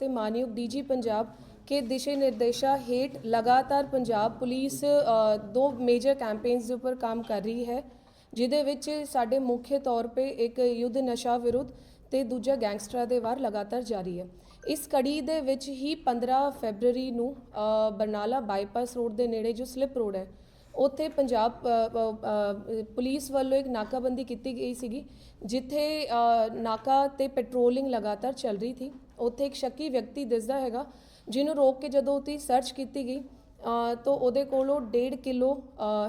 ਤੇ ਮਾਨਯੋਗ ਡੀਜੀ ਪੰਜਾਬ ਕੇ ਦਿਸ਼ਾ ਨਿਰਦੇਸ਼ਾ ਹੇਠ ਲਗਾਤਾਰ ਪੰਜਾਬ ਪੁਲਿਸ ਦੋ ਮੇਜਰ ਕੈਂਪੇਨਸ ਦੇ ਉੱਪਰ ਕੰਮ ਕਰ ਰਹੀ ਹੈ, ਜਿਹਦੇ ਵਿੱਚ ਸਾਡੇ ਮੁੱਖ ਤੌਰ 'ਤੇ ਇੱਕ ਯੁੱਧ ਨਸ਼ਾ ਵਿਰੁੱਧ ਤੇ ਦੂਜਾ ਗੈਂਗਸਟਰਾਂ ਦੇ ਵਾਰ ਲਗਾਤਾਰ ਜਾਰੀ ਹੈ। ਇਸ ਕੜੀ ਦੇ ਵਿੱਚ ਹੀ 15 ਫੈਬਰੂਰੀ ਨੂੰ ਬਰਨਾਲਾ ਬਾਈਪਾਸ ਰੋਡ ਦੇ ਨੇੜੇ ਜੋ ਸਲਿਪ ਰੋਡ ਹੈ, ਉੱਥੇ ਪੰਜਾਬ ਪੁਲਿਸ ਵੱਲੋਂ ਇੱਕ ਨਾਕਾਬੰਦੀ ਕੀਤੀ ਗਈ ਸੀਗੀ, ਜਿੱਥੇ ਨਾਕਾ ਤੇ ਪੈਟਰੋਲਿੰਗ ਲਗਾਤਾਰ ਚੱਲ ਰਹੀ ਸੀ ਉੱਥੇ ਇੱਕ ਸ਼ੱਕੀ ਵਿਅਕਤੀ ਦਿਸਦਾ ਹੈਗਾ, ਜਿਹਨੂੰ ਰੋਕ ਕੇ ਜਦੋਂ ਉਹਦੀ ਸਰਚ ਕੀਤੀ ਗਈ ਤਾਂ ਉਹਦੇ ਕੋਲੋਂ 1.5 ਕਿਲੋ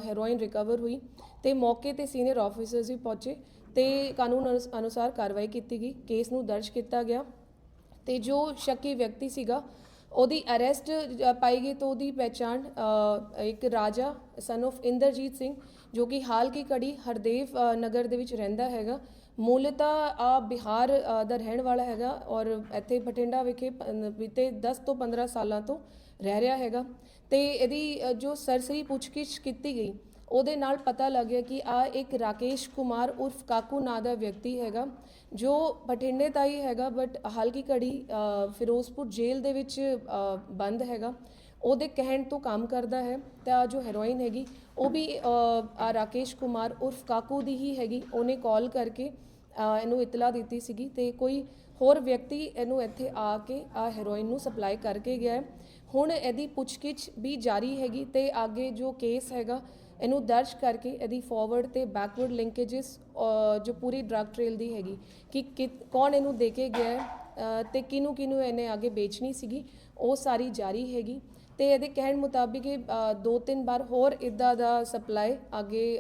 ਹੈਰੋਇਨ ਰਿਕਵਰ ਹੋਈ ਤੇ ਮੌਕੇ ਤੇ ਸੀਨੀਅਰ ਆਫੀਸਰਸ ਵੀ ਪਹੁੰਚੇ ਤੇ ਕਾਨੂੰਨ ਅਨੁਸ- ਅਨੁਸਾਰ ਕਾਰਵਾਈ ਕੀਤੀ ਗਈ ਕੇਸ ਨੂੰ ਦਰਜ ਕੀਤਾ ਗਿਆ ਤੇ ਜੋ ਸ਼ੱਕੀ ਵਿਅਕਤੀ ਸੀਗਾ, ਉਹਦੀ ਅਰੈਸਟ ਪਾਈ ਗਈ ਤਾਂ ਉਹਦੀ ਪਹਿਚਾਣ ਇੱਕ ਰਾਜਾ ਸਨ of ਇੰਦਰਜੀਤ ਸਿੰਘ, ਜੋ ਕਿ ਹਾਲ ਕੀ ਕੜੀ ਹਰਦੇਵ ਨਗਰ ਦੇ ਵਿੱਚ ਰਹਿੰਦਾ ਹੈਗਾ ਮੂਲਤਾ ਆ ਬਿਹਾਰ ਦਾ ਰਹਿਣ ਵਾਲਾ ਹੈਗਾ ਔਰ ਇੱਥੇ ਬਠਿੰਡਾ ਵਿਖੇ ਬੀਤੇ 10 ਤੋਂ 15 ਸਾਲਾਂ ਤੋਂ ਰਹਿ ਰਿਹਾ ਹੈਗਾ। ਤੇ ਇਹਦੀ ਜੋ ਸਰਸਰੀ ਪੁੱਛਗਿੱਛ ਕੀਤੀ ਗਈ ਉਹਦੇ ਨਾਲ ਪਤਾ ਲੱਗਿਆ ਕਿ ਆ ਇੱਕ ਰਾਕੇਸ਼ ਕੁਮਾਰ ਉਰਫ ਕਾਕੂ ਨਾਂ ਦਾ ਵਿਅਕਤੀ ਹੈਗਾ ਜੋ ਬਠਿੰਡੇ ਦਾ ਹੀ ਹੈਗਾ ਬਟ ਹਲਕੀ ਕੜੀ ਅ, ਫਿਰੋਜ਼ਪੁਰ ਜੇਲ੍ਹ ਦੇ ਵਿੱਚ ਬੰਦ ਹੈਗਾ। ਉਹਦੇ ਕਹਿਣ ਤੋਂ ਕੰਮ ਕਰਦਾ ਹੈ, ਤਾਂ ਜੋ ਹੈਰੋਇਨ ਹੈਗੀ, ਉਹ ਵੀ ਆ ਰਾਕੇਸ਼ ਕੁਮਾਰ ਉਰਫ ਕਾਕੂ ਦੀ ਹੀ ਹੈਗੀ। ਉਹਨੇ ਕਾਲ ਕਰਕੇ ਇਹਨੂੰ ਇਤਲਾ ਦਿੱਤੀ ਸੀਗੀ ਤੇ ਕੋਈ ਹੋਰ ਵਿਅਕਤੀ ਇਹਨੂੰ ਇੱਥੇ ਆ ਕੇ ਆ ਹੈਰੋਇਨ ਨੂੰ ਸਪਲਾਈ ਕਰਕੇ ਗਿਆ ਹੈ। ਹੁਣ ਇਹਦੀ ਪੁੱਛਗਿੱਛ ਵੀ ਜਾਰੀ ਹੈਗੀ ਤੇ ਅੱਗੇ ਜੋ ਕੇਸ ਹੈਗਾ, ਇਹਨੂੰ ਦਰਜ ਕਰਕੇ ਇਹਦੀ ਫਾਰਵਰਡ ਤੇ ਬੈਕਵਰਡ ਲਿੰਕੇजेस ਜੋ ਪੂਰੀ ਡਰੱਗ ਟ੍ਰੇਲ ਦੀ ਹੈਗੀ, ਕਿ ਕਿ- ਕੌਣ ਇਹਨੂੰ ਦੇ ਕੇ ਗਿਆ ਹੈ। ਤੇ ਕਿਨੂੰ ਕਿਨੂੰ ਇਹਨੇ ਅੱਗੇ ਵੇਚਣੀ ਸੀਗੀ, ਉਹ ਸਾਰੀ ਜਾਰੀ ਹੈਗੀ। ਤੇ ਇਹਦੇ ਕਹਿਣ ਮੁਤਾਬਿਕ ਇਹ ਦੋ ਤਿੰਨ ਵਾਰ ਹੋਰ ਇਦਾਂ ਦਾ ਸਪਲਾਈ ਅੱਗੇ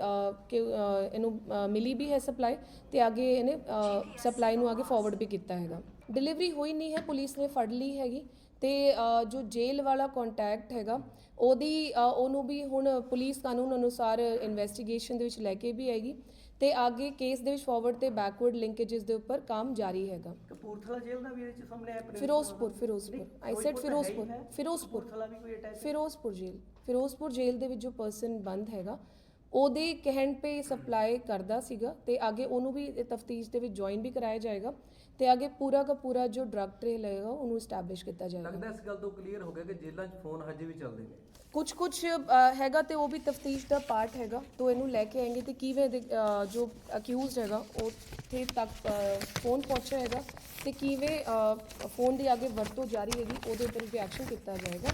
ਕਿ ਇਹਨੂੰ ਮਿਲੀ ਵੀ ਹੈ ਸਪਲਾਈ ਤੇ ਅੱਗੇ ਇਹਨੇ ਸਪਲਾਈ ਨੂੰ ਅੱਗੇ ਫਾਰਵਰਡ ਵੀ ਕੀਤਾ ਹੈਗਾ। ਡਿਲੀਵਰੀ ਹੋਈ ਨਹੀਂ ਹੈ, ਪੁਲਿਸ ਨੇ ਫੜ ਲਈ ਹੈਗੀ। ਤੇ ਜੋ ਜੇਲ੍ਹ ਵਾਲਾ ਕੰਟੈਕਟ ਹੈਗਾ ਉਹਦੀ ਉਹਨੂੰ ਵੀ ਹੁਣ ਪੁਲਿਸ ਕਾਨੂੰਨ ਅਨੁਸਾਰ ਇਨਵੈਸਟੀਗੇਸ਼ਨ ਦੇ ਵਿੱਚ ਲੈ ਕੇ ਵੀ ਆਏਗੀ ਤੇ ਅੱਗੇ ਕੇਸ ਦੇ ਵਿੱਚ ਫਾਰਵਰਡ ਤੇ ਬੈਕਵਰਡ ਲਿੰਕੇजेस ਦੇ ਉੱਪਰ ਕੰਮ ਜਾਰੀ ਹੈਗਾ। ਕਪੂਰਥਲਾ ਜੇਲ੍ਹ ਦਾ ਵੀ ਇਹਦੇ ਚ ਸਾਹਮਣੇ ਆਇਆ ਫਿਰੋਜ਼ਪੁਰ ਫਿਰੋਜ਼ਪੁਰ। ਆਈ ਸੈਡ ਫਿਰੋਜ਼ਪੁਰ ਫਿਰੋਜ਼ਪੁਰ ਕਪੂਰਥਲਾ ਵੀ ਕੋਈ ਅਟੈਚ ਫਿਰੋਜ਼ਪੁਰ ਜੇਲ੍ਹ। ਫਿਰੋਜ਼ਪੁਰ ਜੇਲ੍ਹ ਦੇ ਵਿੱਚ ਜੋ ਪਰਸਨ ਬੰਦ ਹੈਗਾ ਉਹਦੇ ਕਹਿਣ ਤੇ ਸਪਲਾਈ ਕਰਦਾ ਸੀਗਾ ਤੇ ਅੱਗੇ ਉਹਨੂੰ ਵੀ ਤਫਤੀਸ਼ ਦੇ ਵਿੱਚ ਜੁਆਇਨ ਵੀ ਕਰਾਇਆ ਜਾਏਗਾ ਤੇ ਅੱਗੇ ਪੂਰਾ ਦਾ ਪੂਰਾ ਜੋ ਡਰੱਗ ਟ੍ਰੇਲ ਹੈਗਾ ਉਹਨੂੰ ਐਸਟੈਬਲਿਸ਼ ਕੀਤਾ ਜਾਏਗਾ। ਲੱਗਦਾ ਇਸ ਗੱਲ ਤੋਂ ਕਲੀਅਰ ਹੋ ਗਿਆ ਕਿ ਜੇਲ੍ਹਾਂ 'ਚ ਫੋਨ ਹਜੇ ਵੀ ਚੱਲਦੇ ਨੇ। ਕੁਝ ਕੁਝ ਹੈਗਾ ਤੇ ਉਹ ਵੀ ਤਫਤੀਸ਼ ਦਾ ਪਾਰਟ ਹੈਗਾ ਤੋਂ ਇਹਨੂੰ ਲੈ ਕੇ ਆएंगे ਤੇ ਕਿਵੇਂ ਅ, ਜੋ ਅਕਿਊਜ਼ਡ ਹੈਗਾ ਉੱਥੇ ਤੱਕ ਫੋਨ ਪਹੁੰਚਿਆ ਹੈਗਾ ਤੇ ਕਿਵੇਂ ਫੋਨ ਦੀ ਅੱਗੇ ਵਰਤੋਂ ਜਾਰੀ ਹੈਗੀ ਉਹਦੇ ਉੱਪਰ ਵੀ ਐਕਸ਼ਨ ਕੀਤਾ ਜਾਏਗਾ।